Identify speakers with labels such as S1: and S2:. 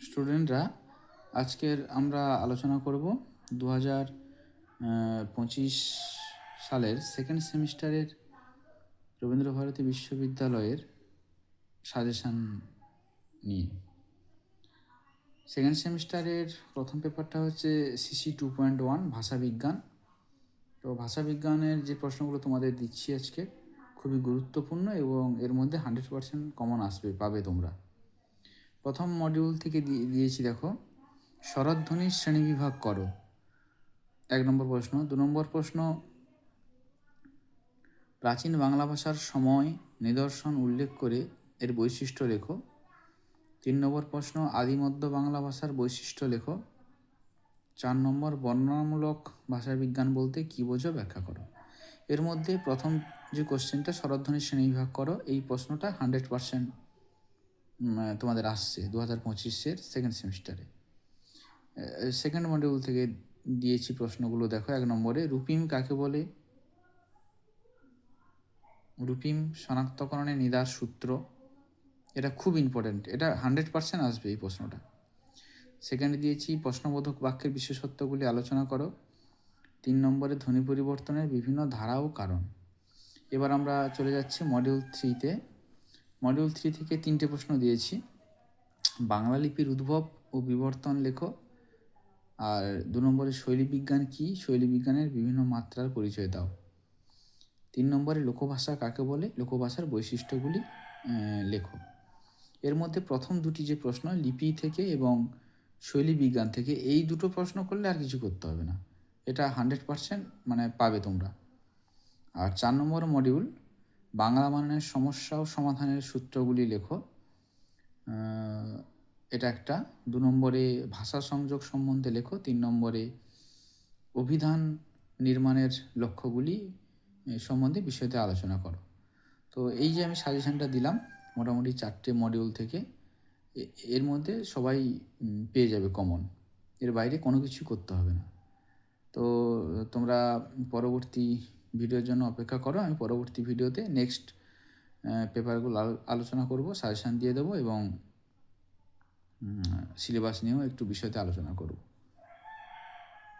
S1: স্টুডেন্টরা, আজকের আমরা আলোচনা করব দু হাজার পঁচিশ সালের সেকেন্ড সেমিস্টারের রবীন্দ্রভারতী বিশ্ববিদ্যালয়ের সাজেশান নিয়ে। সেকেন্ড সেমিস্টারের প্রথম পেপারটা হচ্ছে সিসি টু পয়েন্ট ওয়ান ভাষাবিজ্ঞান তো ভাষাবিজ্ঞানের যে প্রশ্নগুলো তোমাদের দিচ্ছি আজকে, খুবই গুরুত্বপূর্ণ এবং এর মধ্যে হান্ড্রেড পার্সেন্ট কমন আসবে, পাবে তোমরা। প্রথম মডিউল থেকে দিয়ে, দিয়েছি দেখো। স্বরধ্বনির শ্রেণীবিভাগ করো। এক নম্বর প্রশ্ন। দু নম্বর প্রশ্ন। প্রাচীন বাংলা ভাষার সময় নিদর্শন উল্লেখ করে এর বৈশিষ্ট্য লেখো। তিন নম্বর প্রশ্ন। আদিমধ্য বাংলা ভাষার বৈশিষ্ট্য লেখো। চার নম্বর, বর্ণনামূলক ভাষাবিজ্ঞান বলতে কী বোঝো ব্যাখ্যা করো। এর মধ্যে প্রথম যে কোশ্চেনটা স্বরধ্বনির শ্রেণীবিভাগ করো, এই প্রশ্নটা হান্ড্রেড পার্সেন্ট তোমাদের আসছে দু হাজার পঁচিশের সেকেন্ড সেমিস্টারে সেকেন্ড মডিউল থেকে দিয়েছি প্রশ্নগুলো, দেখো এক নম্বরে, রুপিম কাকে বলে? রুপিম শনাক্তকরণের নিদার সূত্র। এটা খুব ইম্পর্ট্যান্ট এটা হান্ড্রেড পার্সেন্ট আসবে এই প্রশ্নটা। সেকেন্ডে দিয়েছি, প্রশ্নবোধক বাক্যের বিশেষত্বগুলি আলোচনা করো। তিন নম্বরে, ধ্বনি পরিবর্তনের বিভিন্ন ধারা ও কারণ। এবার আমরা চলে যাচ্ছি মডিউল থ্রিতে মডিউল থ্রি থেকে তিনটে প্রশ্ন দিয়েছি। বাংলা লিপির উদ্ভব ও বিবর্তন লেখো। আর দু নম্বরে শৈলীবিজ্ঞান কী? শৈলীবিজ্ঞানের বিভিন্ন মাত্রার পরিচয় দাও। তিন নম্বরে লোকভাষা কাকে বলে? লোকভাষার বৈশিষ্ট্যগুলি লেখো। এর মধ্যে প্রথম দুটি যে প্রশ্ন, লিপি থেকে এবং শৈলী বিজ্ঞান থেকে, এই দুটো প্রশ্ন করলে আর কিছু করতে হবে না। এটা হান্ড্রেড পারসেন্ট মানে পাবে তোমরা। আর চার নম্বর মডিউল বাংলা মানের সমস্যা ও সমাধানের সূত্রগুলি লেখো। এটা একটা। দু নম্বরে ভাষা সংযোগ সম্বন্ধে লেখো। তিন নম্বরে অভিধান নির্মাণের লক্ষ্যগুলি সম্বন্ধে বিষয়তে আলোচনা করো। তো এই যে আমি সাজেশনটা দিলাম, মোটামুটি চারটে মডিউল থেকে এর মধ্যে সবাই পেয়ে যাবে কমন এর বাইরে কোনো কিছু করতে হবে না। তো তোমরা পরবর্তী ভিডিওর জন্য অপেক্ষা করো, আমি পরবর্তী ভিডিওতে নেক্সট পেপারগুলো আলোচনা করব সাজেশান দিয়ে দেবো এবং সিলেবাস নিয়েও একটু বিষয়তে আলোচনা করব।